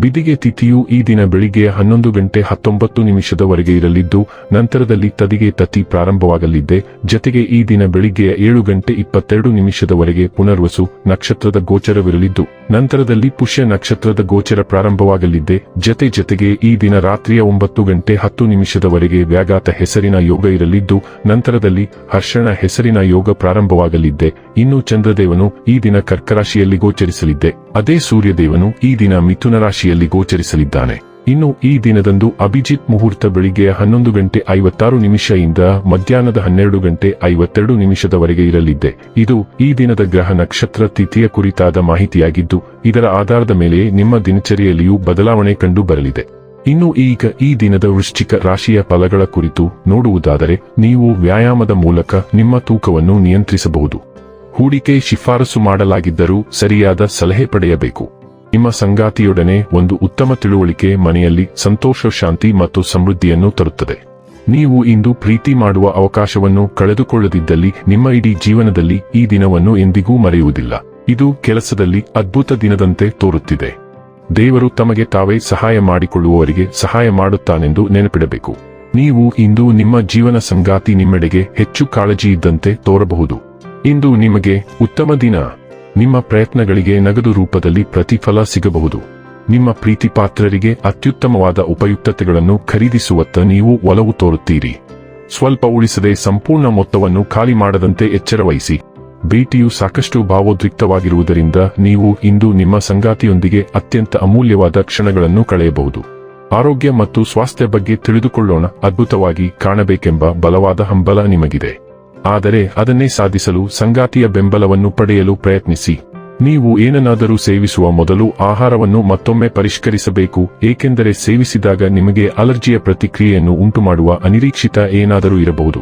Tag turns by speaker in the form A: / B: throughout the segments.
A: ಬಿದಿಗೆ ತಿಥಿಯು ಈ ದಿನ ಬೆಳಿಗ್ಗೆ ಹನ್ನೊಂದು ಗಂಟೆ ಹತ್ತೊಂಬತ್ತು ನಿಮಿಷದವರೆಗೆ ಇರಲಿದ್ದು, ನಂತರದಲ್ಲಿ ತದಿಗೆ ತತಿ ಪ್ರಾರಂಭವಾಗಲಿದ್ದೆ. ಜತೆಗೆ ಈ ದಿನ ಬೆಳಿಗ್ಗೆ ಏಳು ಗಂಟೆ ಇಪ್ಪತ್ತೆರಡು ನಿಮಿಷದವರೆಗೆ ಪುನರ್ವಸು ನಕ್ಷತ್ರದ ಗೋಚರವಿರಲಿದ್ದು, ನಂತರದಲ್ಲಿ ಪುಷ್ಯ ನಕ್ಷತ್ರದ ಗೋಚರ ಪ್ರಾರಂಭವಾಗಲಿದ್ದೆ. ಜತೆ ಜತೆಗೆ ಈ ದಿನ ರಾತ್ರಿಯ ಒಂಬತ್ತು ಗಂಟೆ ಹತ್ತು ನಿಮಿಷದವರೆಗೆ ವ್ಯಾಘಾತ ಹೆಸರಿನ ಯೋಗ ಇರಲಿದ್ದು, ನಂತರದಲ್ಲಿ ಹರ್ಷಣ ಹೆಸರಿನ ಯೋಗ ಪ್ರಾರಂಭವಾಗಲಿದ್ದೆ. ಇನ್ನು ಚಂದ್ರದೇವನು ಈ ದಿನ ಕರ್ಕರಾಶಿಯಲ್ಲಿ ಗೋಚರಿಸಲಿದ್ದೆ. ಅದೇ ಸೂರ್ಯದೇವನು ಈ ದಿನ ಮಿಥುನ ರಾಶಿಯಲ್ಲಿ ಗೋಚರಿಸಲಿದ್ದಾನೆ. ಇನ್ನು ಈ ದಿನದಂದು ಅಭಿಜಿತ್ ಮುಹೂರ್ತ ಬೆಳಿಗ್ಗೆ ಹನ್ನೊಂದು ಗಂಟೆ ಐವತ್ತಾರು ನಿಮಿಷದಿಂದ ಮಧ್ಯಾಹ್ನದ ಹನ್ನೆರಡು ಗಂಟೆ ಐವತ್ತೆರಡು ನಿಮಿಷದವರೆಗೆ ಇರಲಿದ್ದೆ. ಇದು ಈ ದಿನದ ಗ್ರಹ ನಕ್ಷತ್ರ ತಿಥಿಯ ಕುರಿತಾದ ಮಾಹಿತಿಯಾಗಿದ್ದು, ಇದರ ಆಧಾರದ ಮೇಲೆ ನಿಮ್ಮ ದಿನಚರಿಯಲ್ಲಿಯೂ ಬದಲಾವಣೆ ಕಂಡು ಬರಲಿದೆ. ಇನ್ನು ಈಗ ಈ ದಿನದ ವೃಶ್ಚಿಕ ರಾಶಿಯ ಫಲಗಳ ಕುರಿತು ನೋಡುವುದಾದರೆ, ನೀವು ವ್ಯಾಯಾಮದ ಮೂಲಕ ನಿಮ್ಮ ತೂಕವನ್ನು ನಿಯಂತ್ರಿಸಬಹುದು. ಹೂಡಿಕೆ ಶಿಫಾರಸು ಮಾಡಲಾಗಿದ್ದರೂ ಸರಿಯಾದ ಸಲಹೆ ಪಡೆಯಬೇಕು. ನಿಮ್ಮ ಸಂಗಾತಿಯೊಡನೆ ಒಂದು ಉತ್ತಮ ತಿಳುವಳಿಕೆ ಮನೆಯಲ್ಲಿ ಸಂತೋಷ, ಶಾಂತಿ ಮತ್ತು ಸಮೃದ್ಧಿಯನ್ನು ತರುತ್ತದೆ. ನೀವು ಇಂದು ಪ್ರೀತಿ ಮಾಡುವ ಅವಕಾಶವನ್ನು ಕಳೆದುಕೊಳ್ಳದಿದ್ದಲ್ಲಿ ನಿಮ್ಮ ಇಡೀ ಜೀವನದಲ್ಲಿ ಈ ದಿನವನ್ನು ಎಂದಿಗೂ ಮರೆಯುವುದಿಲ್ಲ. ಇದು ಕೆಲಸದಲ್ಲಿ ಅದ್ಭುತ ದಿನದಂತೆ ತೋರುತ್ತಿದೆ. ದೇವರು ತಮಗೆ ತಾವೇ ಸಹಾಯ ಮಾಡಿಕೊಳ್ಳುವವರಿಗೆ ಸಹಾಯ ಮಾಡುತ್ತಾನೆಂದು ನೆನಪಿಡಬೇಕು. ನೀವು ಇಂದು ನಿಮ್ಮ ಜೀವನ ಸಂಗಾತಿ ನಿಮ್ಮೆಡೆಗೆ ಹೆಚ್ಚು ಕಾಳಜಿ ಇದ್ದಂತೆ ತೋರಬಹುದು. ಇಂದು ನಿಮಗೆ ಉತ್ತಮ ದಿನ. ನಿಮ್ಮ ಪ್ರಯತ್ನಗಳಿಗೆ ನಗದು ರೂಪದಲ್ಲಿ ಪ್ರತಿಫಲ ಸಿಗಬಹುದು. ನಿಮ್ಮ ಪ್ರೀತಿ ಪಾತ್ರರಿಗೆ ಅತ್ಯುತ್ತಮವಾದ ಉಪಯುಕ್ತತೆಗಳನ್ನು ಖರೀದಿಸುವತ್ತ ನೀವು ಒಲವು ತೋರುತ್ತೀರಿ. ಸ್ವಲ್ಪ ಉಳಿಸದೆ ಸಂಪೂರ್ಣ ಮೊತ್ತವನ್ನು ಖಾಲಿ ಮಾಡದಂತೆ ಎಚ್ಚರವಹಿಸಿ. ಭೇಟಿಯು ಸಾಕಷ್ಟು ಭಾವೋದ್ರಿಕ್ತವಾಗಿರುವುದರಿಂದ ನೀವು ಇಂದು ನಿಮ್ಮ ಸಂಗಾತಿಯೊಂದಿಗೆ ಅತ್ಯಂತ ಅಮೂಲ್ಯವಾದ ಕ್ಷಣಗಳನ್ನು ಕಳೆಯಬಹುದು. ಆರೋಗ್ಯ ಮತ್ತು ಸ್ವಾಸ್ಥ್ಯ ಬಗ್ಗೆ ತಿಳಿದುಕೊಳ್ಳೋಣ. ಅದ್ಭುತವಾಗಿ ಕಾಣಬೇಕೆಂಬ ಬಲವಾದ ಹಂಬಲ ನಿಮಗಿದೆ. ಆದರೆ ಅದನ್ನೇ ಸಾಧಿಸಲು ಸಂಗಾತಿಯ ಬೆಂಬಲವನ್ನು ಪಡೆಯಲು ಪ್ರಯತ್ನಿಸಿ. ನೀವು ಏನನ್ನಾದರೂ ಸೇವಿಸುವ ಮೊದಲು ಆಹಾರವನ್ನು ಮತ್ತೊಮ್ಮೆ ಪರಿಷ್ಕರಿಸಬೇಕು, ಏಕೆಂದರೆ ಸೇವಿಸಿದಾಗ ನಿಮಗೆ ಅಲರ್ಜಿಯ ಪ್ರತಿಕ್ರಿಯೆಯನ್ನು ಉಂಟುಮಾಡುವ ಅನಿರೀಕ್ಷಿತ ಏನಾದರೂ ಇರಬಹುದು.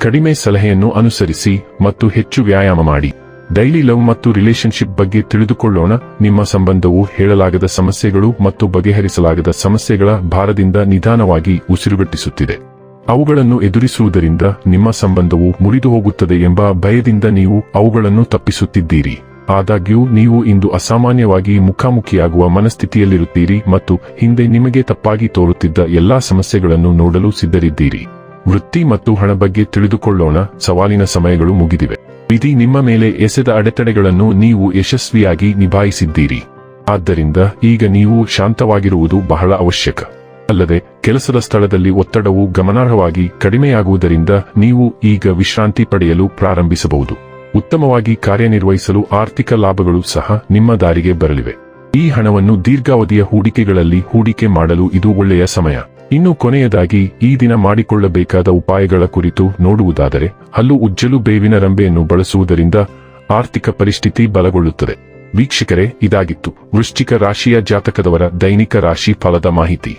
A: ಕಡಿಮೆ ಸಲಹೆಯನ್ನು ಅನುಸರಿಸಿ ಮತ್ತು ಹೆಚ್ಚು ವ್ಯಾಯಾಮ ಮಾಡಿ. ಡೈಲಿ ಲವ್ ಮತ್ತು ರಿಲೇಶನ್ಶಿಪ್ ಬಗ್ಗೆ ತಿಳಿದುಕೊಳ್ಳೋಣ. ನಿಮ್ಮ ಸಂಬಂಧವು ಹೇಳಲಾಗದ ಸಮಸ್ಯೆಗಳು ಮತ್ತು ಬಗೆಹರಿಸಲಾಗದ ಸಮಸ್ಯೆಗಳ ಭಾರದಿಂದ ನಿಧಾನವಾಗಿ ಉಸಿರುಗಟ್ಟಿಸುತ್ತಿದೆ. ಅವುಗಳನ್ನು ಎದುರಿಸುವುದರಿಂದ ನಿಮ್ಮ ಸಂಬಂಧವು ಮುರಿದು ಹೋಗುತ್ತದೆ ಎಂಬ ಭಯದಿಂದ ನೀವು ಅವುಗಳನ್ನು ತಪ್ಪಿಸುತ್ತಿದ್ದೀರಿ. ಆದಾಗ್ಯೂ, ನೀವು ಇಂದು ಅಸಾಮಾನ್ಯವಾಗಿ ಮುಖಾಮುಖಿಯಾಗುವ ಮನಸ್ಥಿತಿಯಲ್ಲಿರುತ್ತೀರಿ ಮತ್ತು ಹಿಂದೆ ನಿಮಗೆ ತಪ್ಪಾಗಿ ತೋರುತ್ತಿದ್ದ ಎಲ್ಲಾ ಸಮಸ್ಯೆಗಳನ್ನು ನೋಡಲು ಸಿದ್ಧರಿದ್ದೀರಿ. ವೃತ್ತಿ ಮತ್ತು ಹಣ ಬಗ್ಗೆ ತಿಳಿದುಕೊಳ್ಳೋಣ, ಸವಾಲಿನ ಸಮಯಗಳು ಮುಗಿದಿವೆ. ವಿಧಿ ನಿಮ್ಮ ಮೇಲೆ ಎಸೆದ ಅಡೆತಡೆಗಳನ್ನು ನೀವು ಯಶಸ್ವಿಯಾಗಿ ನಿಭಾಯಿಸಿದ್ದೀರಿ. ಆದ್ದರಿಂದ ಈಗ ನೀವು ಶಾಂತವಾಗಿರುವುದು ಬಹಳ ಅವಶ್ಯಕ. ಅಲ್ಲದೆ ಕೆಲಸದ ಸ್ಥಳದಲ್ಲಿ ಒತ್ತಡವು ಗಮನಾರ್ಹವಾಗಿ ಕಡಿಮೆಯಾಗುವುದರಿಂದ ನೀವು ಈಗ ವಿಶ್ರಾಂತಿ ಪಡೆಯಲು ಪ್ರಾರಂಭಿಸಬಹುದು. ಉತ್ತಮವಾಗಿ ಕಾರ್ಯನಿರ್ವಹಿಸಲು ಆರ್ಥಿಕ ಲಾಭಗಳು ಸಹ ನಿಮ್ಮ ದಾರಿಗೆ ಬರಲಿವೆ. ಈ ಹಣವನ್ನು ದೀರ್ಘಾವಧಿಯ ಹೂಡಿಕೆಗಳಲ್ಲಿ ಹೂಡಿಕೆ ಮಾಡಲು ಇದು ಒಳ್ಳೆಯ ಸಮಯ. ಇನ್ನು ಕೊನೆಯದಾಗಿ, ಈ ದಿನ ಮಾಡಿಕೊಳ್ಳಬೇಕಾದ ಉಪಾಯಗಳ ಕುರಿತು ನೋಡುವುದಾದರೆ, ಹಲ್ಲು ಉಜ್ಜಲು ಬೇವಿನ ರಂಬೆಯನ್ನು ಬಳಸುವುದರಿಂದ ಆರ್ಥಿಕ ಪರಿಸ್ಥಿತಿ ಬಲಗೊಳ್ಳುತ್ತದೆ. ವೀಕ್ಷಕರೇ, ಇದಾಗಿತ್ತು ವೃಶ್ಚಿಕ ರಾಶಿಯ ಜಾತಕದವರ ದೈನಿಕ ರಾಶಿ ಫಲದ ಮಾಹಿತಿ.